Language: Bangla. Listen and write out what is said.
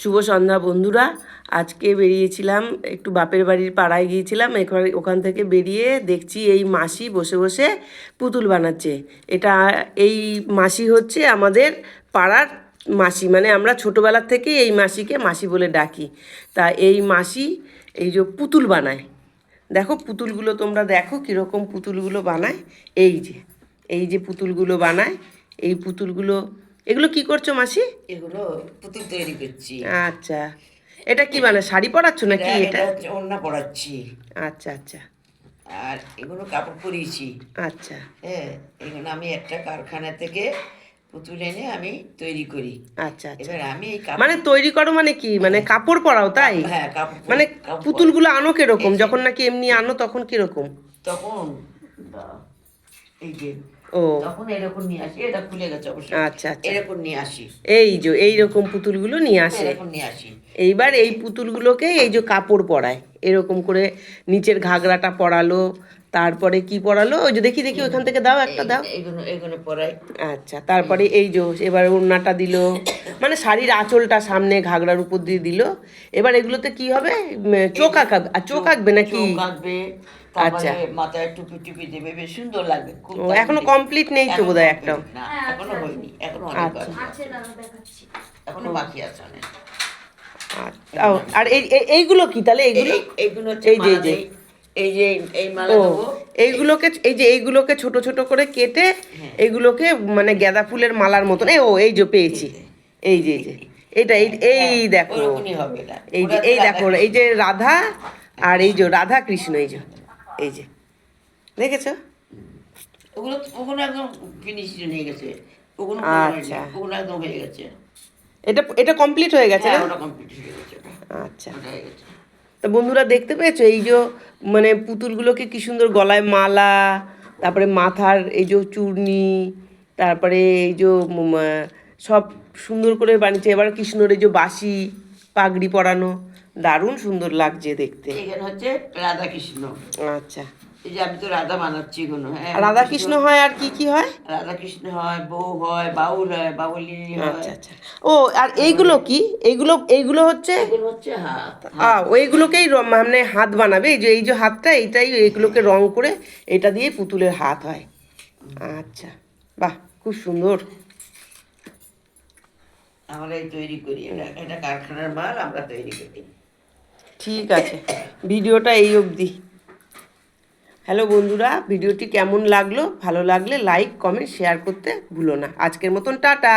শুভ সন্ধ্যা, বন্ধুরা। আজকে বেরিয়েছিলাম, একটু বাপের বাড়ির পাড়ায় গিয়েছিলাম, এখানে ওখান থেকে বেরিয়ে দেখছি এই মাসি বসে বসে পুতুল বানাচ্ছে। এটা এই মাসি হচ্ছে আমাদের পাড়ার মাসি মানে আমরা ছোটোবেলার থেকে এই মাসিকে মাসি বলে ডাকি। তা এই মাসি এই যে পুতুল বানায়। দেখো পুতুলগুলো তোমরা দেখো কীরকম পুতুলগুলো বানায়। এই যে এই যে পুতুলগুলো বানায়, এই পুতুলগুলো এগুলো কি করছ মাসি? এগুলো পুতুল তৈরি করছি। আচ্ছা। এটা কি মানে শাড়ি পরাচ্ছ নাকি এটা- ওড়না পড়াচ্ছি আচ্ছা আচ্ছা। আর এগুলো কাপড় পরিয়েছি। আচ্ছা। হ্যাঁ এগুলো আমি একটা কারখানা থেকে পুতুল এনে আমি তৈরি করি। আচ্ছা আচ্ছা। এবার আমি এই মানে তৈরি করো মানে কি? মানে কাপড় পরাও তাই? হ্যাঁ কাপড় মানে পুতুলগুলো আনো কীরকম? যখন নাকি এমনি আনো তখন কীরকম? তখন এই যে ও। তখন এরকম নিয়ে আসি এটা খুলে গেছে অবশ্য। আচ্ছা আচ্ছা। এরকম নিয়ে আসি। এই যে এইরকম পুতুলগুলো নিয়ে আসে। এরকম নিয়ে আসি। এইবার এই পুতুলগুলোকে এই যে কাপড় পরায় এরকম করে নিচের ঘাগরাটা পরালো তারপরে কি পরালো? ওই যে দেখি দেখি ওখান থেকে দাও একটা দাও। এগুলো এগুলো পরাই। আচ্ছা তারপরে এই যে এবার ওড়নাটা দিল। মানে শাড়ির আঁচলটা সামনে ঘাগরার উপর দিয়ে দিল। এবার এগুলোতে কি হবে? চোখ আঁকাবে। আর চোখ আঁকবে নাকি? আঁকবে আচ্ছা। মাথায় টুপি টুপি দেবে বেশ সুন্দর লাগবে ও এখনও কমপ্লিট। নেই তো বোধহয় একটাও এখনও হয়নি এখনও অনেক আচ্ছা। বাকি আছে। এখনও বাকি আছে অনেক। আচ্ছা, আর এই এই- এইগুলো কি তাহলে? এইগুলো? এইগুলো এই যে, এই যে। এই যে এই মালা ও এইগুলোকে এই যে এইগুলোকে ছোট ছোট করে কেটে এইগুলোকে মানে গাঁদা ফুলের মালার মতন। এই ও এই যে পেয়েছি। এই যে এই যে এটা এই এই দেখো এই যে এই দেখো এই যে রাধা আর এই যে রাধা কৃষ্ণ এই যে এই যে দেখেছ? ওগুলো ওগুলো একদম ফিনিশ হয়ে গেছে। ওগুলো আচ্ছা। ওগুলো একদম হয়ে গেছে। এটা এটা কমপ্লিট হয়ে গেছে হ্যাঁ না? ওটা কমপ্লিট হয়ে গেছে। আচ্ছা। হয়ে তা বন্ধুরা দেখতে পেয়েছ? এই যে মানে পুতুলগুলোকে কি সুন্দর গলায় মালা তারপরে মাথার এই যে চূর্ণি তারপরে এই যে সব সুন্দর করে বানিয়েছে। এবার কৃষ্ণর এই যে বাসি পাগড়ি পরানো দারুণ সুন্দর লাগছে দেখতে। এখানে হচ্ছে রাধা কৃষ্ণ আচ্ছা। এই যে আমি তো রাধা বানাচ্ছি এগুলো হ্যাঁ। রাধা কৃষ্ণ হয় আর কি কি হয়? রাধা কৃষ্ণ হয় বউ হয় বাউল হয় বাউলি আচ্ছা আচ্ছা। ও আর এইগুলো কি? এইগুলো এইগুলো হচ্ছে? এগুলো হচ্ছে হাত। আ ওইগুলোকেই মানে হাত বানাবে। এই যে এই যে হাতটা এইটাই এইগুলোকে রং করে এটা দিয়ে পুতুলের হাত হয়। আচ্ছা। বাহ খুব সুন্দর। আমরা এই তৈরি করি। এটা এটা কারখানার মাল, আমরা তৈরি করি। ঠিক আছে। ভিডিওটা এই অবধি। হ্যালো বন্ধুরা, ভিডিওটি কেমন লাগল? ভালো লাগলে লাইক, কমেন্ট, শেয়ার করতে ভুলো না। আজকের মতন টাটা।